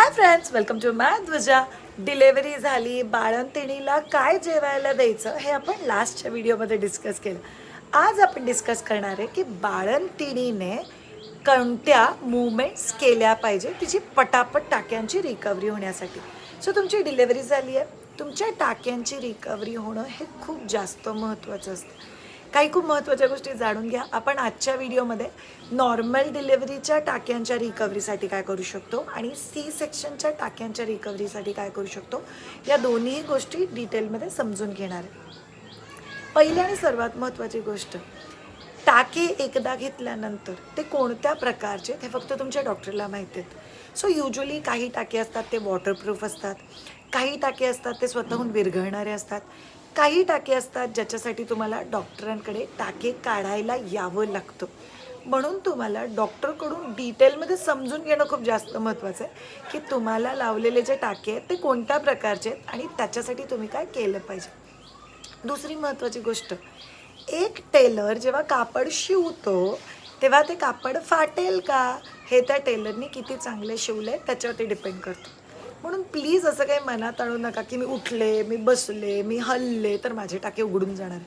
Hi friends welcome to मॅ ध्वजा delivery झाली बाळंतिणीला काय जेवायला द्यायचं हे आपण लास्टच्या व्हिडिओमध्ये डिस्कस केलं. आज आपण डिस्कस करणार आहे की बाळंतिणीने कोणत्या मुवमेंट्स केल्या पाहिजे तिची पटापट टाक्यांची रिकव्हरी होण्यासाठी. सो तुमची डिलेवरी झाली आहे. तुमच्या टाक्यांची रिकव्हरी होणं हे खूप जास्त महत्त्वाचं असतं. काही खूप महत्त्वाच्या गोष्टी जाणून घ्या. आपण आजच्या व्हिडिओमध्ये नॉर्मल डिलेवरीच्या टाक्यांच्या रिकव्हरीसाठी काय करू शकतो आणि सी सेक्शनच्या टाक्यांच्या रिकव्हरीसाठी काय करू शकतो या दोन्ही गोष्टी डिटेलमध्ये समजून घेणार आहे. पहिली आणि सर्वात महत्त्वाची गोष्ट टाके एकदा घेतल्यानंतर ते कोणत्या प्रकारचे ते फक्त तुमच्या डॉक्टरला माहिती आहेत. सो युजली काही टाके असतात ते वॉटरप्रूफ असतात काही टाके असतात ते स्वतःहून विरघळणारे असतात. काही टाके असतात ज्याच्यासाठी तुम्हाला डॉक्टरांकडे टाके काढायला यावं लागतं. म्हणून तुम्हाला डॉक्टरकडून डिटेलमध्ये समजून घेणं खूप जास्त महत्त्वाचं आहे की तुम्हाला लावलेले जे टाके आहेत ते कोणत्या प्रकारचे आहेत आणि त्याच्यासाठी तुम्ही काय केलं पाहिजे. दुसरी महत्त्वाची गोष्ट एक टेलर जेव्हा कापड शिवतो तेव्हा ते कापड फाटेल का? हे त्या टेलरनी किती चांगले शिवले त्याच्यावरती डिपेंड करतं. म्हणून प्लीज असं काही मनात आणू नका की मी उठले मी बसले मी हल्ले तर माझे टाके उघडून जाणार.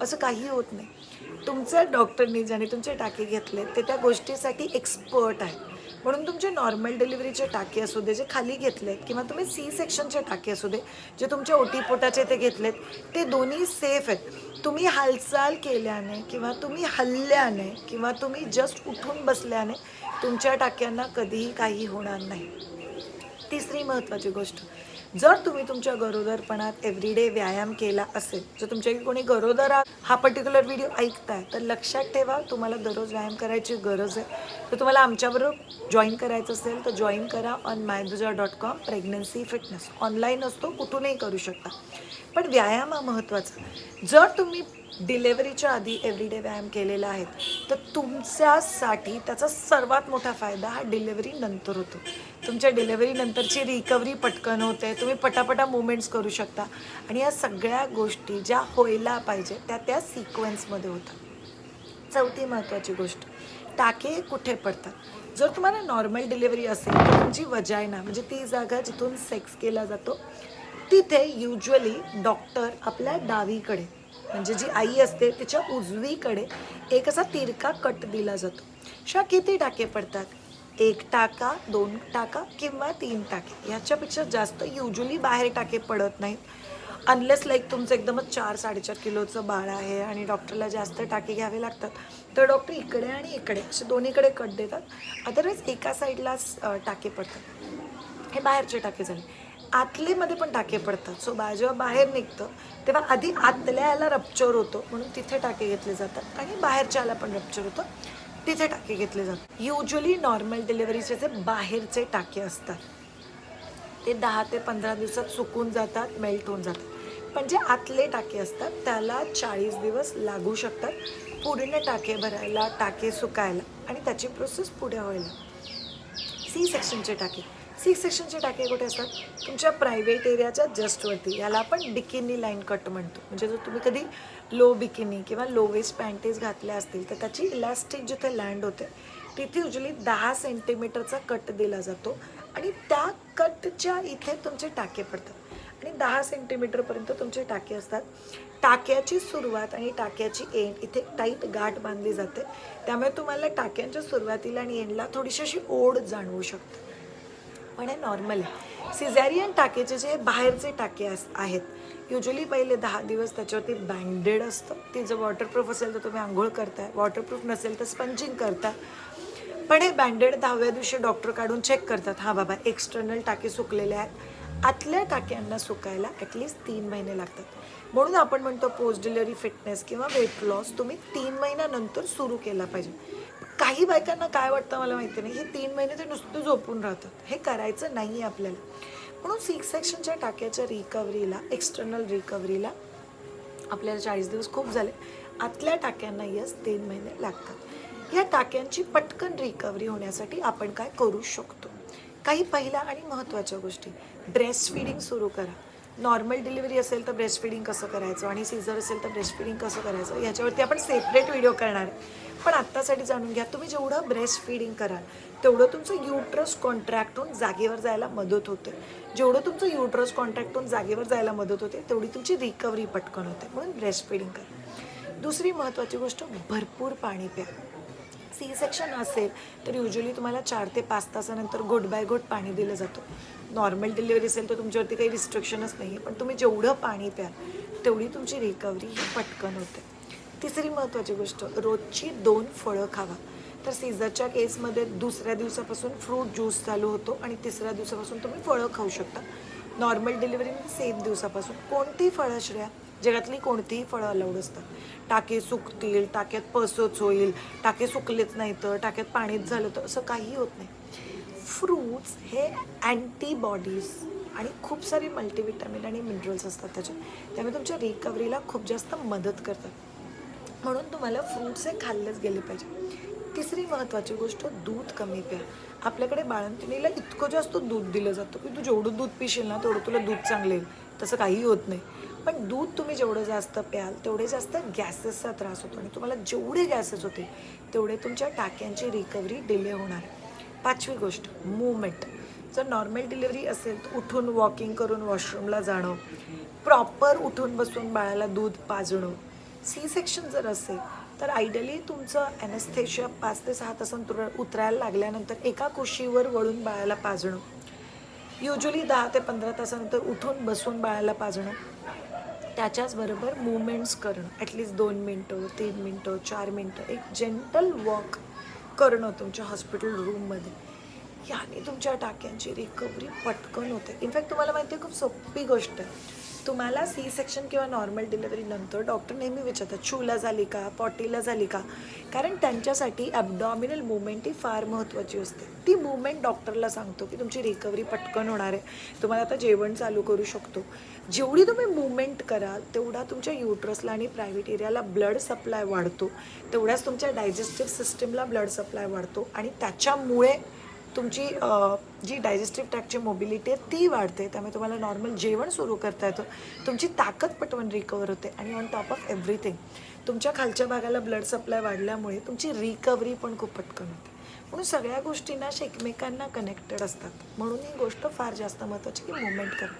असं काही होत नाही. तुमच्या डॉक्टरनी ज्याने तुमचे टाके घेतले ते त्या गोष्टीसाठी एक्सपर्ट आहेत. म्हणून तुमचे नॉर्मल डिलिव्हरीचे टाके असू दे जे खाली घेतलेत किंवा तुम्ही सी सेक्शनचे टाके असू दे जे तुमच्या ओटीपोटाचे ते घेतलेत ते दोन्ही सेफ आहेत. तुम्ही हालचाल केल्याने किंवा तुम्ही हल्ल्याने किंवा तुम्ही जस्ट उठून बसल्याने तुमच्या टाक्यांना कधीही काही होणार नाही. तिसरी महत्त्वाची गोष्ट जर तुम्ही तुमच्या गरोदरपणात एव्हरीडे व्यायाम केला असेल जर तुमच्याकडे कोणी गरोदर हा पर्टिक्युलर व्हिडिओ ऐकताय तर लक्षात ठेवा तुम्हाला दररोज व्यायाम करायची गरज आहे. तर तुम्हाला आमच्याबरोबर जॉईन करायचं असेल तर जॉईन करा on mydooja dot com pregnancy fitness online असतो कुठूनही करू शकता. पण व्यायाम हा महत्त्वाचा. जर तुम्ही डिलेवरीच्या आधी एव्हरीडे व्यायाम केलेला आहे तर तुमच्यासाठी त्याचा सर्वात मोठा फायदा हा डिलेवरी नंतर होतो. तुमच्या डिलेवरीनंतरची रिकवरी रिकव्हरी पटकन होते. तुम्ही पटापटा मुवमेंट्स करू शकता. आणि या सगळ्या गोष्टी ज्या व्हायला पाहिजे त्या त्या सिक्वेन्समध्ये होतात. चौथी महत्त्वाची गोष्ट टाके कुठे पडतात? जर तुम्हाला नॉर्मल डिलेवरी असेल तर तुमची वजायना म्हणजे ती जागा जिथून सेक्स केला जातो तिथे युजली डॉक्टर आपल्या डावीकडे म्हणजे जी आई असते तिच्या उजवीकडे एक असा तिरका कट दिला जातो. शा किती टाके पडतात? एक टाका दोन टाका किंवा तीन टाके. ह्याच्यापेक्षा जास्त युजली बाहेर टाके पडत नाहीत. अनलेस लाईक तुमचं एकदमच चार साडेचार किलोचं बाळ आहे आणि डॉक्टरला जास्त टाके घ्यावे लागतात तर डॉक्टर इकडे आणि इकडे असे दोन्हीकडे कट देतात. अदरवाईज एका साईडलाच टाके पडतात. हे बाहेरचे टाके झाले. आतलेमध्ये पण टाके पडतात. सो बा जेव्हा बाहेर निघतं तेव्हा आधी आतल्या याला रप्चर होतो म्हणून तिथे टाके घेतले जातात. आणि बाहेरच्या याला पण रप्चर होतं. तिथे टाके घेतले जातात. युजली नॉर्मल डिलिव्हरीचे जे बाहेरचे टाके असतात. ते दहा ते पंधरा दिवसात सुकून जातात मेल्ट होऊन जातात. पण जे आतले टाके असतात त्याला चाळीस दिवस लागू शकतात पूर्ण टाके भरायला टाके सुकायला आणि त्याची प्रोसेस पुढे व्हायला. सी सेक्शनचे टाके. सी सेक्शनचे टाके कुठे असतात? तुमच्या प्रायव्हेट एरियाच्या जस्टवरती याला आपण बिकिनी लाईन कट म्हणतो. म्हणजे जर तुम्ही कधी लो बिकिनी किंवा लो वेस्ट पॅन्टीज घातल्या असतील तर त्याची इलास्टिक जिथे लँड होते तिथे युजली दहा सेंटीमीटरचा कट दिला जातो. आणि त्या कटच्या इथे तुमचे टाके पडतात. आणि दहा सेंटीमीटरपर्यंत तुमचे टाके असतात. टाक्याची सुरुवात आणि टाक्याची एंड इथे टाईट गाठ बांधली जाते. त्यामुळे तुम्हाला टाक्यांच्या सुरुवातीला आणि एंडला थोडीशी अशी ओढ जाणवू शकते. पण हे नॉर्मल आहे सिझॅरियन टाकेचे जे बाहेरचे टाके अस आहेत युजली पहिले दहा दिवस त्याच्यावरती बँडेड असतं. ते जर वॉटरप्रूफ असेल तर तुम्ही आंघोळ करताय. वॉटरप्रूफ नसेल तर स्पंजिंग करताय. पण हे बँडेड दहाव्या दिवशी डॉक्टर काढून चेक करतात. हा बाबा एक्सटर्नल टाके सुकलेले आहेत. आतल्या टाक्यांना सुकायला ॲटलिस्ट तीन महिने लागतात. म्हणून आपण म्हणतो पोस्ट डिलिव्हरी फिटनेस किंवा वेट लॉस तुम्ही तीन महिन्यानंतर सुरू केला पाहिजे. काही बायकांना काय वाटतं मला माहिती नाही. हे तीन महिने ते नुसतं झोपून राहतात. हे करायचं नाही आहे आपल्याला. म्हणून सिक्स सेक्शनच्या टाक्याच्या रिकव्हरीला एक्सटर्नल रिकव्हरीला आपल्याला चाळीस दिवस खूप झाले. आतल्या टाक्यांना यस तीन महिने लागतात. या टाक्यांची पटकन रिकव्हरी होण्यासाठी आपण काय करू शकतो? काही पहिल्या आणि महत्त्वाच्या गोष्टी. ब्रेस्ट फीडिंग सुरू करा. नॉर्मल डिलिव्हरी असेल तर ब्रेस्ट फीडिंग कसं करायचं? आणि सीझर असेल तर ब्रेस्ट फीडिंग कसं करायचं? याच्यावरती आपण सेपरेट व्हिडिओ करणार आहे. पण आत्तासाठी जाणून घ्या तुम्ही जेवढं ब्रेस्ट फीडिंग कराल तेवढं तुमचं युट्रस कॉन्ट्रॅक्ट होऊन जागेवर जायला मदत होते. जेवढं तुमचं युट्रस कॉन्ट्रॅक्ट होऊन जागेवर जायला मदत होते तेवढी तुमची रिकव्हरी पटकन होते. म्हणून ब्रेस्ट फीडिंग करा. दुसरी महत्त्वाची गोष्ट भरपूर पाणी प्या. सी सेक्शन असेल तर युजली तुम्हाला चार ते पाच तासानंतर घोट बाय घोट पाणी दिलं जातं. नॉर्मल डिलिव्हरी असेल तर तुमच्यावरती काही रिस्ट्रिक्शनच नाही आहे पण तुम्ही जेवढं पाणी प्याल तेवढी तुमची रिकव्हरी ही पटकन होते. तिसरी महत्त्वाची गोष्ट रोजची दोन फळं खावा. तर सीझरच्या केसमध्ये दुसऱ्या दिवसापासून फ्रूट ज्यूस चालू होतो आणि तिसऱ्या दिवसापासून तुम्ही फळं खाऊ शकता. नॉर्मल डिलिव्हरीमध्ये सेम दिवसापासून. कोणती फळं श्रेया जगातली कोणतीही फळं अलाउड असतात. टाके सुकतील टाक्यात पसच होईल टाके सुकलेच नाही तर टाक्यात पाणीच झालं तर असं काही होत नाही. फ्रूट्स हे अँटीबॉडीज आणि खूप सारी मल्टीविटॅमिन आणि मिनरल्स असतात त्याच्यात. त्यामुळे तुमच्या रिकव्हरीला खूप जास्त मदत करतात. म्हणून तुम्हाला फ्रूट्स हे खाल्लेच गेले पाहिजे. तिसरी महत्त्वाची गोष्ट दूध कमी प्या. आपल्याकडे बाळंतिणीला इतकं जास्त दूध दिलं जातं की तू जेवढं दूध पिशील ना तेवढं तुला दूध चांगलं येईल. तसं काही होत नाही. पण दूध तुम्ही जेवढं जास्त प्याल तेवढे जास्त गॅसेसचा त्रास होतो आणि तुम्हाला जेवढे गॅसेस होते तेवढे तुमच्या टाक्यांची रिकव्हरी डिले होणार पाचवी गोष्ट मुवमेंट जर नॉर्मल डिलिव्हरी असेल तर उठून वॉकिंग करून वॉशरूमला जाणं. प्रॉपर उठून बसून बाळाला दूध पाजणं. सी सेक्शन जर असेल तर आयडियली तुमचं ॲनेस्थेशिया पाच ते सहा तासांत उतरायला लागल्यानंतर एका कुशीवर वळून बाळाला पाजणं. युजली दहा ते पंधरा तासानंतर उठून बसून बाळाला पाजणं. त्याच्याचबरोबर मुवमेंट्स करणं. ॲटलीस्ट दोन मिनटं तीन मिनटं चार मिनटं. एक जेंटल वॉक करणं तुमच्या हॉस्पिटल रूममध्ये याने तुमच्या टाक्यांची रिकव्हरी पटकन होते. इनफॅक्ट तुम्हाला माहिती आहे खूप सोपी गोष्ट आहे. तुम्हाला सी सेक्शन किंवा नॉर्मल डिलिव्हरी नंतर डॉक्टर नेहमी विचारतात शूला झाली का? पॉटीला झाली का? कारण त्यांच्यासाठी ॲबडॉमिनल मुवमेंट ही फार महत्त्वाची असते. ती मुवमेंट डॉक्टरला सांगतो की तुमची रिकव्हरी पटकन होणार आहे. तुम्हाला आता जेवण चालू करू शकतो. जेवढी तुम्ही मुवमेंट कराल तेवढा तुमच्या युट्रसला आणि प्रायव्हेट एरियाला ब्लड सप्लाय वाढतो. तेवढ्याच तुमच्या डायजेस्टिव्ह सिस्टीमला ब्लड सप्लाय वाढतो. आणि त्याच्यामुळे तुमची जी डायजेस्टिव्ह ट्रॅकची मोबिलिटी आहे ती वाढते. त्यामुळे तुम्हाला नॉर्मल जेवण सुरू करता येतं. तुमची ताकद पटवून रिकवर होते. आणि ऑन टॉप ऑफ एव्हरीथिंग तुमच्या खालच्या भागाला ब्लड सप्लाय वाढल्यामुळे तुमची रिकव्हरी पण खूप पटकन होते. म्हणून सगळ्या गोष्टींना अशा एकमेकांना कनेक्टेड असतात. म्हणून ही गोष्ट फार जास्त महत्त्वाची की मुवमेंट करा.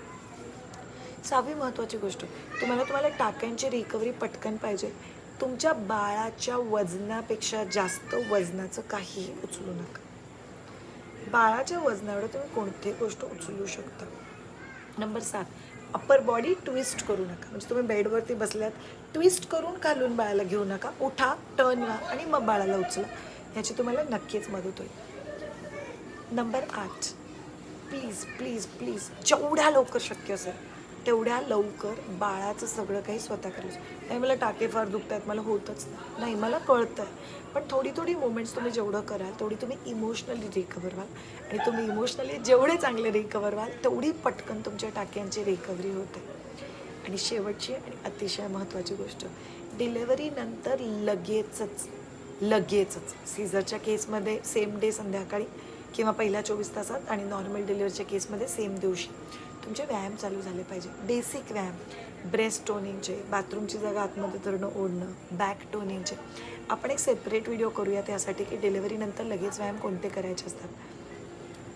सहावी महत्त्वाची गोष्ट तुम्हाला तुम्हाला टाक्यांची रिकव्हरी पटकन पाहिजे. तुमच्या बाळाच्या वजनापेक्षा जास्त वजनाचं काहीही उचलू नका. बाळाच्या वजनावर तुम्ही कोणतीही गोष्ट उचलू शकता. नंबर सात. अप्पर बॉडी ट्विस्ट करू नका. म्हणजे तुम्ही बेडवरती बसल्यात ट्विस्ट करून खालून बाळाला घेऊ नका. उठा टर्न व्हा आणि मग बाळाला उचला. ह्याची तुम्हाला नक्कीच मदत होईल. नंबर आठ. प्लीज प्लीज प्लीज जेवढ्या लवकर शक्य असेल तेवढ्या लवकर बाळाचं सगळं काही स्वतः करायचं नाही मला टाके फार दुखत आहेत मला होतच नाही. मला कळतं आहे पण थोडी थोडी मुवमेंट्स तुम्ही जेवढं कराल तेवढी तुम्ही इमोशनली रिकवर व्हाल. आणि तुम्ही इमोशनली जेवढे चांगले रिकवर व्हाल तेवढी पटकन तुमच्या टाक्यांची रिकव्हरी होते. आणि शेवटची आणि अतिशय महत्त्वाची गोष्ट डिलेवरीनंतर लगेचच लगेचच. सीझरच्या केसमध्ये सेम डे संध्याकाळी किंवा पहिल्या चोवीस तासात आणि नॉर्मल डिलिव्हरीच्या केसमध्ये सेम दिवशी. तुमचे व्यायाम चालू झाले पाहिजे. बेसिक व्यायाम. ब्रेस्ट टोनिंगचे बाथरूमची जागा आतमध्ये धरणं ओढणं बॅक टोनिंगचे आपण एक सेपरेट व्हिडिओ करूया त्यासाठी की डिलिव्हरीनंतर लगेच व्यायाम कोणते करायचे असतात.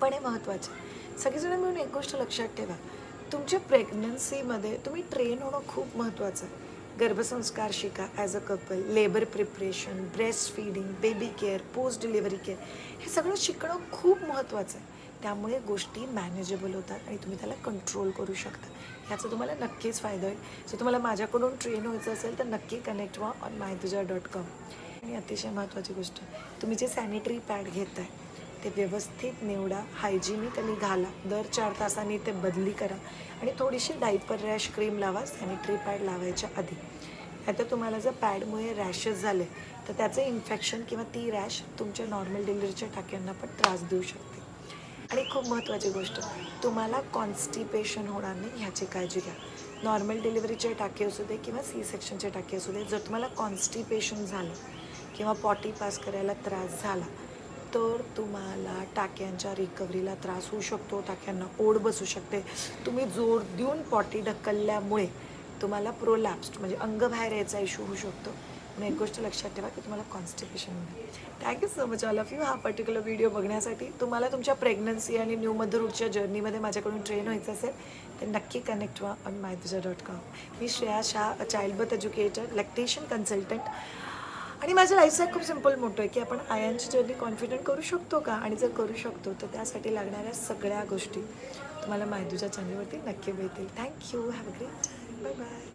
पण हे महत्त्वाचे सगळेजण मिळून एक गोष्ट लक्षात ठेवा. तुमच्या प्रेग्नन्सीमध्ये तुम्ही ट्रेन होणं खूप महत्त्वाचं आहे. गर्भसंस्कार शिका as a couple labour preparation breast feeding baby care post delivery care हे सगळं शिकणं खूप महत्त्वाचं आहे. त्यामुळे गोष्टी मॅनेजेबल होतात आणि तुम्ही त्याला कंट्रोल करू शकता. ह्याचा तुम्हाला नक्कीच फायदा होईल. जर तुम्हाला माझ्याकडून ट्रेन व्हायचं असेल तर नक्की कनेक्ट व्हा ऑन मायतुजा डॉट कॉम आणि अतिशय महत्त्वाची गोष्ट तुम्ही जे सॅनिटरी पॅड घेत आहे ते व्यवस्थित निवडा हायजिनिकली घाला. दर चार तासांनी ते बदली करा आणि थोडीशी डायपर रॅश क्रीम लावा सॅनिटरी पॅड लावायच्या आधी. आता तुम्हाला जर पॅडमुळे रॅशेस झाले तर त्याचं इन्फेक्शन किंवा ती रॅश तुमच्या नॉर्मल डिलिव्हरीच्या टाक्यांना पण त्रास देऊ शकते. आणि खूप महत्त्वाची गोष्ट तुम्हाला कॉन्स्टिपेशन होणार नाही ह्याची काळजी घ्या. नॉर्मल डिलिव्हरीचे टाके असू दे किंवा सी सेक्शनचे टाके असू दे जर तुम्हाला कॉन्स्टिपेशन झालं किंवा पॉटी पास करायला त्रास झाला तर तुम्हाला टाक्यांच्या रिकव्हरीला त्रास होऊ शकतो टाक्यांना ओढ बसू शकते. तुम्ही जोर देऊन पॉटी ढकलल्यामुळे तुम्हाला प्रोलॅप्स्ड म्हणजे अंग बाहेर यायचा इश्यू होऊ शकतो. आणि एक गोष्ट लक्षात ठेवा की तुम्हाला कॉन्स्टिपेशन होईल thank you so much all of you हा पर्टिक्युलर व्हिडिओ बघण्यासाठी तुम्हाला तुमच्या प्रेग्नन्सी आणि न्यू मदरहूडच्या जर्नीमध्ये माझ्याकडून ट्रेन व्हायचं असेल तर नक्की कनेक्ट व्हा on मायतुजा dot com me Shreya Shah child birth educator lactation consultant आणि माझं लाईफस्टाईल खूप सिंपल मोठं आहे की आपण आयांची जर्नी कॉन्फिडंट करू शकतो का? आणि जर करू शकतो तर त्यासाठी लागणाऱ्या सगळ्या गोष्टी तुम्हाला मायदूच्या चॅनलवरती नक्की मिळतील. Thank you have a great bye bye